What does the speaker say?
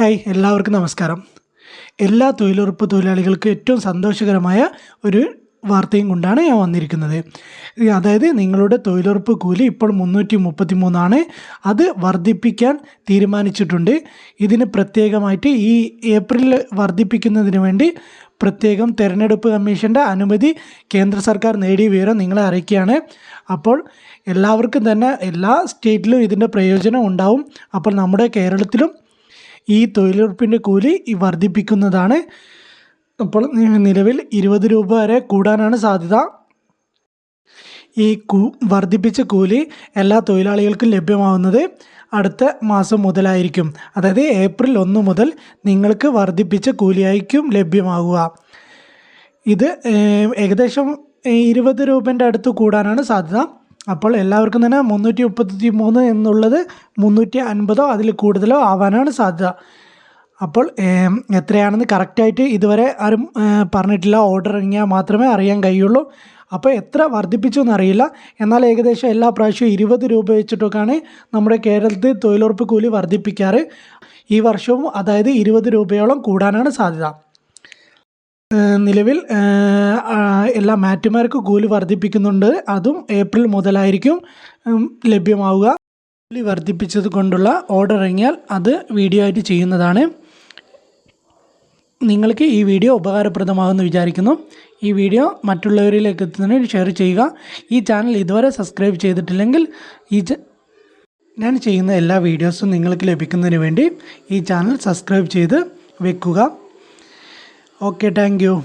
Hi എല്ലാവർക്കും നമസ്കാരം. എല്ലാ തൊഴിലുറപ്പ് തൊഴിലാളികൾക്കും ഏറ്റവും സന്തോഷകരമായ ഒരു വാർത്തയും കൊണ്ടാണ് ഞാൻ വന്നിരിക്കുന്നത്. അതായത് നിങ്ങളുടെ തൊഴിലുറപ്പ് കൂലി ഇപ്പോൾ മുന്നൂറ്റി മുപ്പത്തി മൂന്നാണ് അത് വർദ്ധിപ്പിക്കാൻ തീരുമാനിച്ചിട്ടുണ്ട്. ഇതിന് പ്രത്യേകമായിട്ട് ഈ ഏപ്രിലിൽ വർദ്ധിപ്പിക്കുന്നതിന് വേണ്ടി പ്രത്യേകം തെരഞ്ഞെടുപ്പ് കമ്മീഷന്റെ അനുമതി കേന്ദ്ര സർക്കാർ നേടിയ വിവരം നിങ്ങളെ അറിയിക്കുകയാണ്. അപ്പോൾ എല്ലാവർക്കും തന്നെ എല്ലാ സ്റ്റേറ്റിലും ഇതിന്റെ പ്രയോജനം ഉണ്ടാവും. അപ്പോൾ നമ്മുടെ കേരളത്തിലും ഈ തൊഴിലുറപ്പിന്റെ കൂലി വർദ്ധിപ്പിക്കുന്നതാണ്. അപ്പോൾ നിലവിൽ ഇരുപത് രൂപ വരെ കൂടാനാണ് സാധ്യത. ഈ കൂ വർദ്ധിപ്പിച്ച കൂലി എല്ലാ തൊഴിലാളികൾക്കും ലഭ്യമാവുന്നത് അടുത്ത മാസം മുതലായിരിക്കും. അതായത് ഏപ്രിൽ ഒന്ന് മുതൽ നിങ്ങൾക്ക് വർദ്ധിപ്പിച്ച കൂലിയായിരിക്കും ലഭ്യമാകുക ഇത് ഏകദേശം ഇരുപത് രൂപന്റെ അടുത്ത് കൂടാനാണ് സാധ്യത. അപ്പോൾ എല്ലാവർക്കും തന്നെ മുന്നൂറ്റി മുപ്പത്തി മൂന്ന് എന്നുള്ളത് മുന്നൂറ്റി അൻപതോ അതിൽ കൂടുതലോ ആവാനാണ് സാധ്യത. അപ്പോൾ എത്രയാണെന്ന് കറക്റ്റായിട്ട് ഇതുവരെ ആരും പറഞ്ഞിട്ടില്ല. ഓർഡർ ഇറങ്ങിയാൽ മാത്രമേ അറിയാൻ കഴിയുള്ളൂ. അപ്പോൾ എത്ര വർദ്ധിപ്പിച്ചു എന്നറിയില്ല. എന്നാൽ ഏകദേശം എല്ലാ പ്രാവശ്യവും ഇരുപത് രൂപ വെച്ചിട്ടൊക്കെയാണ് നമ്മുടെ കേരളത്തിൽ തൊഴിലുറപ്പ് കൂലി വർദ്ധിപ്പിക്കാറ്. ഈ വർഷവും അതായത് ഇരുപത് രൂപയോളം കൂടാനാണ് സാധ്യത. നിലവിൽ എല്ലാ മാറ്റുമാർക്ക് കൂലി വർദ്ധിപ്പിക്കുന്നുണ്ട്. അതും ഏപ്രിൽ മുതലായിരിക്കും ലഭ്യമാവുക. കൂലി വർദ്ധിപ്പിച്ചത് കൊണ്ടുള്ള ഓർഡർ ഇറങ്ങിയാൽ അത് വീഡിയോ ആയിട്ട് ചെയ്യുന്നതാണ്. നിങ്ങൾക്ക് ഈ വീഡിയോ ഉപകാരപ്രദമാകുമെന്ന് വിചാരിക്കുന്നു. ഈ വീഡിയോ മറ്റുള്ളവരിലേക്ക് എത്തുന്നതിന് ഷെയർ ചെയ്യുക. ഈ ചാനൽ ഇതുവരെ സബ്സ്ക്രൈബ് ചെയ്തിട്ടില്ലെങ്കിൽ ഈ ഞാൻ ചെയ്യുന്ന എല്ലാ വീഡിയോസും നിങ്ങൾക്ക് ലഭിക്കുന്നതിന് വേണ്ടി ഈ ചാനൽ സബ്സ്ക്രൈബ് ചെയ്ത് വെക്കുക. Okay, thank you.